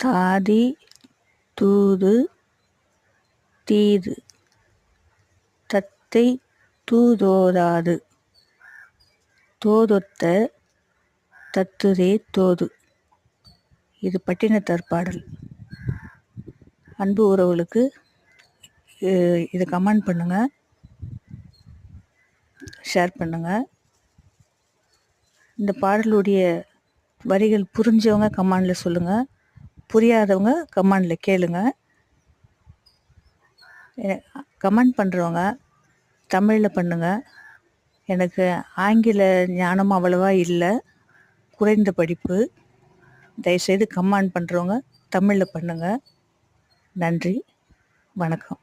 தாதி தூது தீது. தத்தை தூதோதாது தோதொத்த தத்துதே தோது. இது பட்டினத்தார் பாடல். அன்பு உறவுகளுக்கு இதை கமெண்ட் பண்ணுங்கள் ஷேர் பண்ணுங்கள் இந்த பாடலுடைய வரிகள் புரிஞ்சவங்க கமாண்டில் சொல்லுங்கள் புரியாதவங்க கமெண்டில் கேளுங்க. கமெண்ட் பண்ணுறவங்க தமிழில் பண்ணுங்கள் எனக்கு ஆங்கில ஞானம் அவ்வளவா இல்லை. குறைந்த படிப்பு. தயவுசெய்து கமெண்ட் பண்ணுறவங்க தமிழில் பண்ணுங்கள் நன்றி. வணக்கம்.